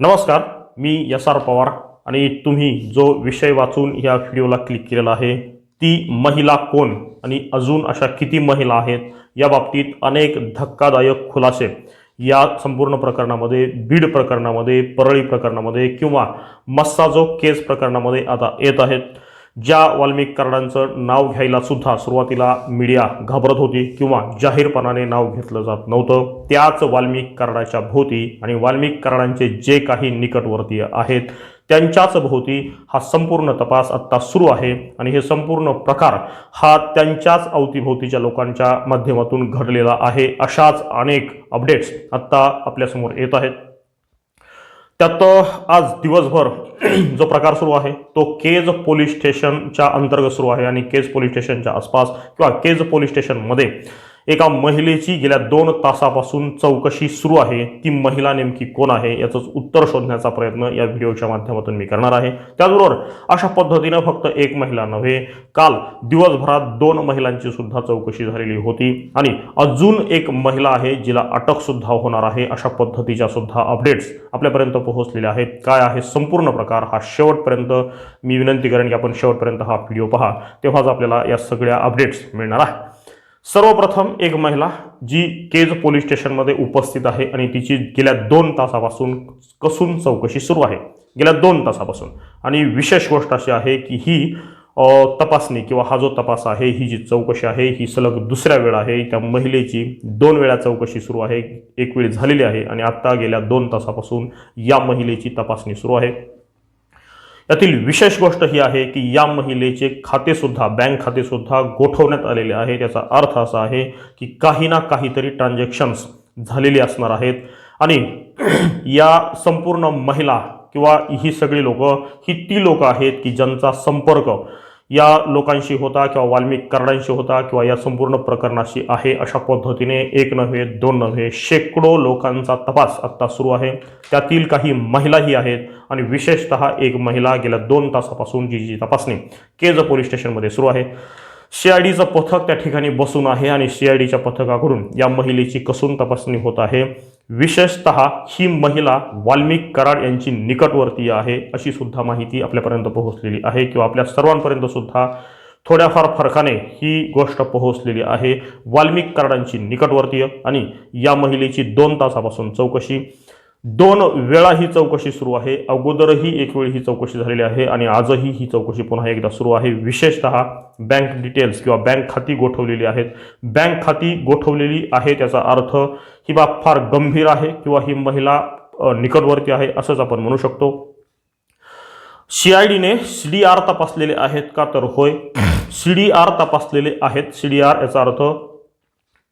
नमस्कार मी S R Pawar आणि तुम्ही जो विषय वाचून या व्हिडिओला क्लिक केलेला आहे ती महिला कोण आणि अजून अशा किती महिला आहेत या बाबतीत अनेक धक्कादायक खुलासे. या संपूर्ण प्रकरणामध्ये बीड प्रकरणामध्ये परळी प्रकरणामध्ये किंवा मस्साजो केस प्रकरणामध्ये आता येत आहेत. ज्या वाल्मिक कार्डांचं नाव घ्यायला सुद्धा सुरुवातीला मीडिया घाबरत होती किंवा जाहीरपणाने नाव घेतलं जात नव्हतं त्याच वाल्मिक कार्डाच्या भोवती आणि वाल्मिक कार्डांचे जे काही निकटवर्तीय आहेत त्यांच्याच भोवती हा संपूर्ण तपास आत्ता सुरू आहे आणि हे संपूर्ण प्रकार हा त्यांच्याच अवतीभोवतीच्या लोकांच्या माध्यमातून घडलेला आहे अशाच अनेक अपडेट्स आत्ता आपल्यासमोर येत आहेत. त्यात आज दिवसभर जो प्रकार सुरू आहे तो केज पोलीस स्टेशनच्या अंतर्गत सुरू आहे आणि केज पोलीस स्टेशनच्या आसपास किंवा केज पोलीस स्टेशनमध्ये एका महिलेची गेल्या दोन तासापासून चौकशी सुरू आहे. ती महिला नेमकी कोण आहे याचंच उत्तर शोधण्याचा प्रयत्न या व्हिडिओच्या माध्यमातून मी करणार आहे. त्याचबरोबर अशा पद्धतीनं फक्त एक महिला नव्हे काल दिवसभरात दोन महिलांची सुद्धा चौकशी झालेली होती आणि अजून एक महिला आहे जिला अटक सुद्धा होणार आहे. अशा पद्धतीच्या सुद्धा अपडेट्स आपल्यापर्यंत पोहोचलेल्या आहेत. काय आहे संपूर्ण प्रकार हा शेवटपर्यंत मी विनंती करेन की आपण शेवटपर्यंत हा व्हिडिओ पहा. तेव्हाच आपल्याला या सगळ्या अपडेट्स मिळणार आहे सर्वप्रथम एक महिला जी केज पोलीस स्टेशनमध्ये उपस्थित आहे आणि तिची गेल्या दोन तासापासून कसून चौकशी सुरू आहे. गेल्या दोन तासापासून. आणि विशेष गोष्ट अशी आहे की ही तपासणी किंवा हा जो तपास आहे ही जी चौकशी आहे ही सलग दुसऱ्या वेळा आहे. त्या महिलेची दोन वेळा चौकशी सुरू आहे. एक वेळ झालेली आहे आणि आत्ता गेल्या दोन तासापासून या महिलेची तपासणी सुरू आहे. यातील विशेष गोष्ट ही आहे की या महिलेचे खाते सुद्धा बँक खाते सुद्धा गोठवण्यात आलेले आहे. त्याचा अर्थ असा आहे की काही ना काहीतरी ट्रान्झॅक्शन्स झालेली असणार आहेत. आणि या संपूर्ण महिला किंवा ही सगळी लोक ही ती लोक आहेत की ज्यांचा संपर्क या लोकांशी होता किंवा वाल्मिक कर्णांशी होता किंवा या संपूर्ण प्रकरणाशी आहे अशा पद्धतीने एक नव्हे दोन नव्हे शेकडो लोकांचा तपास आत्ता सुरू आहे. त्यातील काही महिलाही आहेत आणि विशेषतः एक महिला गेल्या दोन तासापासून जी जी तपासणी केज पोलीस स्टेशनमध्ये सुरू आहे. सीआयडीचं पथक त्या ठिकाणी बसून आहे आणि सीआयडीच्या पथकाकडून या महिलेची कसून तपासणी होत आहे. विशेषतः ही महिला वाल्मिक कराड यांची निकटवर्तीय आहे अशी सुद्धा माहिती आपल्यापर्यंत पोहोचलेली आहे किंवा आपल्या सर्वांपर्यंत सुद्धा थोड्याफार फरकाने ही गोष्ट पोहोचलेली आहे. वाल्मिक कराडांची निकटवर्तीय आणि या महिलेची दोन तासापासून चौकशी. दोन वेळा ही चौकशी सुरू आहे. अगोदरही एक वेळ ही चौकशी झालेली आहे आणि आजही ही चौकशी पुन्हा एकदा सुरू आहे. विशेषतः बँक डिटेल्स किंवा बँक खाती गोठवलेली आहेत. बँक खाती गोठवलेली आहे त्याचा अर्थ ही बाब फार गंभीर आहे किंवा ही महिला निकटवर्ती आहे असंच आपण म्हणू शकतो. सी आय डीने सी डी आर तपासलेले आहेत का? तर होय. सी डी आर तपासलेले आहेत. सी डी आर याचा अर्थ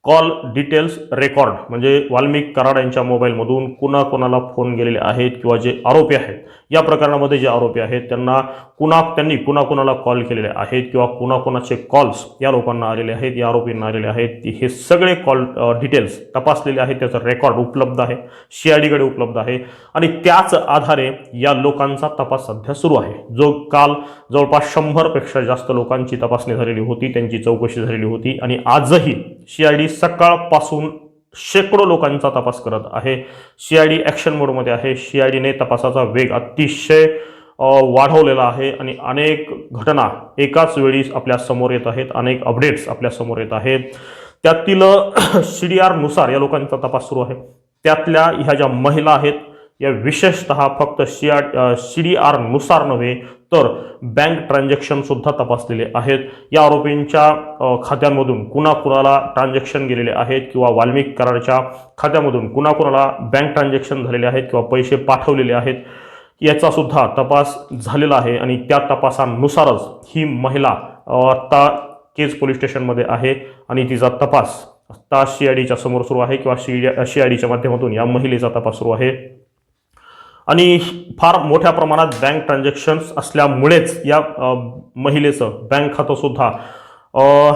कॉल डिटेल्स रेकॉर्ड म्हणजे वाल्मिक कराड यांच्या मोबाईलमधून कुणाकोणाला फोन गेलेले आहेत किंवा जे आरोपी आहेत या प्रकरणामध्ये जे आरोपी आहेत त्यांना कुणा त्यांनी कुणा कुणाला कॉल केलेले आहेत किंवा कुणाकुणाचे कॉल्स या लोकांना आलेले आहेत या आरोपींना आलेले आहेत. हे सगळे कॉल डिटेल्स तपासलेले आहेत. त्याचं रेकॉर्ड उपलब्ध आहे सी आय डीकडे उपलब्ध आहे. आणि त्याच आधारे या लोकांचा तपास सध्या सुरू आहे. जो काल जवळपास शंभरपेक्षा जास्त लोकांची तपासणी झालेली होती त्यांची चौकशी झालेली होती. आणि आजही सी आय डी सकाळपासून शेकडो लोकांचा तपास करत आहे. सी आय डी ॲक्शन मोडमध्ये आहे. सी आय डीने तपासाचा वेग अतिशय वाढवलेला आहे आणि अनेक घटना एकाच वेळी आपल्यासमोर येत आहेत. अनेक अपडेट्स आपल्यासमोर येत आहेत. त्यातील सी डी आरनुसार या लोकांचा तपास सुरू आहे. त्यातल्या ह्या ज्या महिला आहेत या विशेषतः फक्त सी आर सी डी आरनुसार नव्हे तर बँक ट्रान्झॅक्शनसुद्धा तपासलेले आहेत. या आरोपींच्या खात्यांमधून कुणाकुणाला ट्रान्झॅक्शन गेलेले आहेत किंवा वाल्मिक कराडच्या खात्यामधून कुणाकुणाला बँक ट्रान्झॅक्शन झालेले आहेत किंवा पैसे पाठवलेले आहेत याचा सुद्धा तपास झालेला आहे आणि त्या तपासानुसारच ही महिला आत्ता केज पोलीस स्टेशनमध्ये आहे आणि तिचा तपास आत्ता सी आय डीच्या समोर सुरू आहे किंवा सी डी सी आय डीच्या माध्यमातून या महिलेचा तपास सुरू आहे. आणि फार मोठ्या प्रमाणात बँक ट्रान्झॅक्शन्स असल्यामुळेच या महिलेचं बँक खातं सुद्धा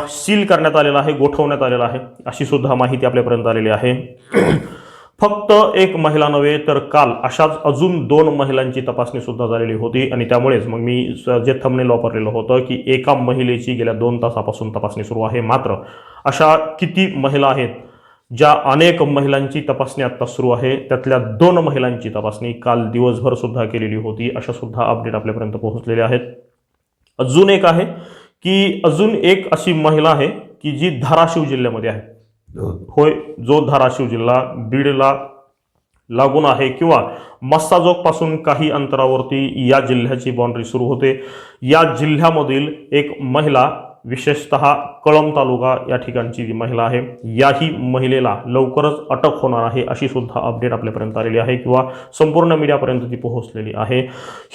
सील करण्यात आलेलं आहे गोठवण्यात आलेलं आहे अशी सुद्धा माहिती आपल्यापर्यंत आलेली आहे. फक्त एक महिला नव्हे तर काल अशाच अजून दोन महिलांची तपासणी सुद्धा झालेली होती आणि त्यामुळेच मग मी स- जे थंबनेल वापरलेलं होतं की एका महिलेची गेल्या दोन तासापासून तपासणी सुरू आहे. मात्र अशा किती महिला आहेत ज्या अनेक महिलांची तपासणी आत्ता सुरू आहे त्यातल्या दोन महिलांची तपासणी काल दिवसभर सुद्धा केलेली होती अशा सुद्धा अपडेट आपल्यापर्यंत पोहोचलेले आहेत. अजून एक आहे की अजून एक अशी महिला आहे की जी धाराशिव जिल्ह्यामध्ये आहे. होय जो धाराशिव जिल्हा बीडला लागून आहे किंवा मस्साजोगपासून काही अंतरावरती या जिल्ह्याची बाउंड्री सुरू होते. या जिल्ह्यामधील एक महिला विशेषतः कळंब तालुका या ठिकाणची जी महिला आहे याही महिलेला लवकरच अटक होणार आहे अशी सुद्धा अपडेट आपल्यापर्यंत आलेली आहे किंवा संपूर्ण मीडियापर्यंत ती पोहोचलेली आहे.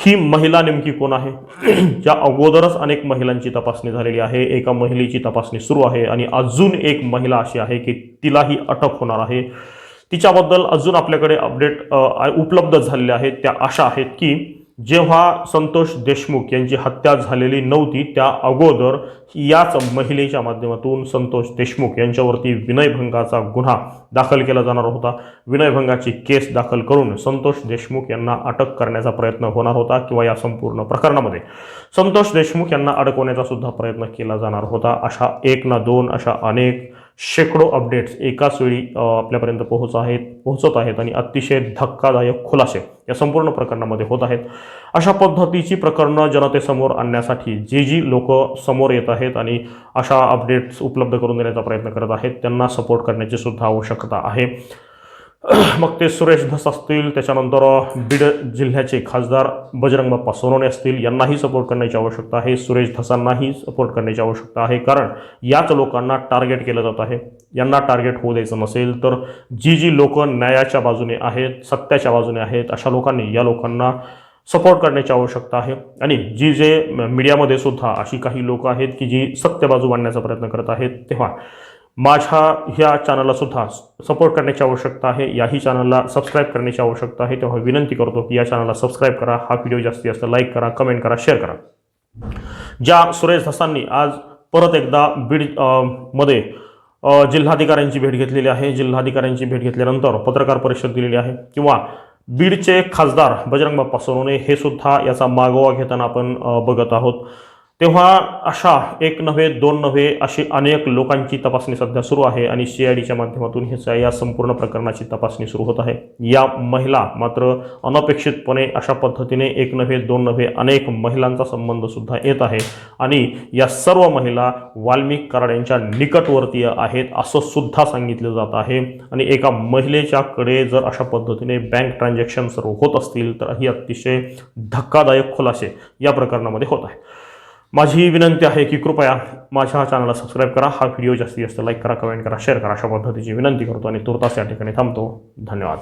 ही महिला नेमकी कोण आहे? ज्या अगोदरच अनेक महिलांची तपासणी झालेली आहे एका महिलेची तपासणी सुरू आहे आणि अजून एक महिला अशी आहे की तिलाही अटक होणार आहे. तिच्याबद्दल अजून आपल्याकडे अपडेट उपलब्ध झालेले आहेत त्या अशा आहेत की जेव्हा संतोष देशमुख यांची हत्या झालेली नव्हती त्या अगोदर याच महिलेच्या माध्यमातून संतोष देशमुख यांच्यावरती विनयभंगाचा गुन्हा दाखल केला जाणार होता. विनयभंगाची केस दाखल करून संतोष देशमुख यांना अटक करण्याचा प्रयत्न होणार होता किंवा या संपूर्ण प्रकरणामध्ये. संतोष देशमुख यांना अडकवण्याचा सुद्धा प्रयत्न केला जाणार होता. अशा एक ना दोन अशा अनेक शेकडो अपडेट्स एकाच वेळी आपल्यापर्यंत पोहोच आहेत पोहोचत आहेत आणि अतिशय धक्कादायक खुलासे या संपूर्ण प्रकरणामध्ये होत आहेत. अशा पद्धतीची प्रकरणं जनतेसमोर आणण्यासाठी जे जी लोक समोर येत आहेत आणि अशा अपडेट्स उपलब्ध करून देण्याचा प्रयत्न करत आहेत त्यांना सपोर्ट करण्याची सुद्धा आवश्यकता आहे. मग ते सुरेश धस असतील त्याच्यानंतर बीड जिल्ह्याचे खासदार बजरंग बाप्पा सोनवणे असतील यांनाही सपोर्ट करण्याची आवश्यकता आहे. सुरेश धसांनाही सपोर्ट करण्याची आवश्यकता आहे. कारण याच लोकांना टार्गेट केलं जात आहे. यांना टार्गेट होऊ द्यायचं नसेल तर जी जी लोकं न्यायाच्या बाजूने आहेत सत्याच्या बाजूने आहेत अशा लोकांनी या लोकांना सपोर्ट करण्याची आवश्यकता आहे. आणि जी जे मीडियामध्ये सुद्धा अशी काही लोकं आहेत की जी सत्य बाजू मांडण्याचा प्रयत्न करत आहेत तेव्हा माझ्या ह्या चॅनलला सुद्धा सपोर्ट करण्याची आवश्यकता आहे. याही चॅनलला सबस्क्राईब करण्याची आवश्यकता आहे. तेव्हा विनंती करतो की या चॅनलला सबस्क्राईब करा. हा व्हिडिओ जास्तीत जास्त लाईक करा कमेंट करा शेअर करा. ज्या सुरेश धसांनी आज परत एकदा बीडमध्ये जिल्हाधिकाऱ्यांची भेट घेतलेली आहे. जिल्हाधिकाऱ्यांची भेट घेतल्यानंतर पत्रकार परिषद दिलेली आहे. किंवा बीडचे खासदार बजरंग बाप्पा सोनवणे हे सुद्धा याचा मागोवा घेताना आपण बघत आहोत. तेव्हा अशा एक नव्हे दोन नव्हे अशी अनेक लोकांची तपासणी सध्या सुरू आहे आणि सी आय डीच्या माध्यमातून हे या संपूर्ण प्रकरणाची तपासणी सुरू होत आहे. या महिला मात्र अनपेक्षितपणे अशा पद्धतीने एक नव्हे दोन नव्हे अनेक महिलांचा संबंध सुद्धा येत आहे आणि या सर्व महिला वाल्मिक कराड यांच्या निकटवर्तीय आहेत असं सुद्धा सांगितलं जात आहे. आणि एका महिलेच्याकडे जर अशा पद्धतीने बँक ट्रान्झॅक्शन सर्व होत असतील तर ही अतिशय धक्कादायक खुलासे या प्रकरणामध्ये होत आहे. माझी विनंती आहे की कृपया माझ्या चॅनलला सबस्क्राईब करा. हा व्हिडिओ जास्तीत जास्त लाईक करा कमेंट करा शेअर करा. अशा पद्धतीची विनंती करतो आणि तुर्तास या ठिकाणी थांबतो. धन्यवाद.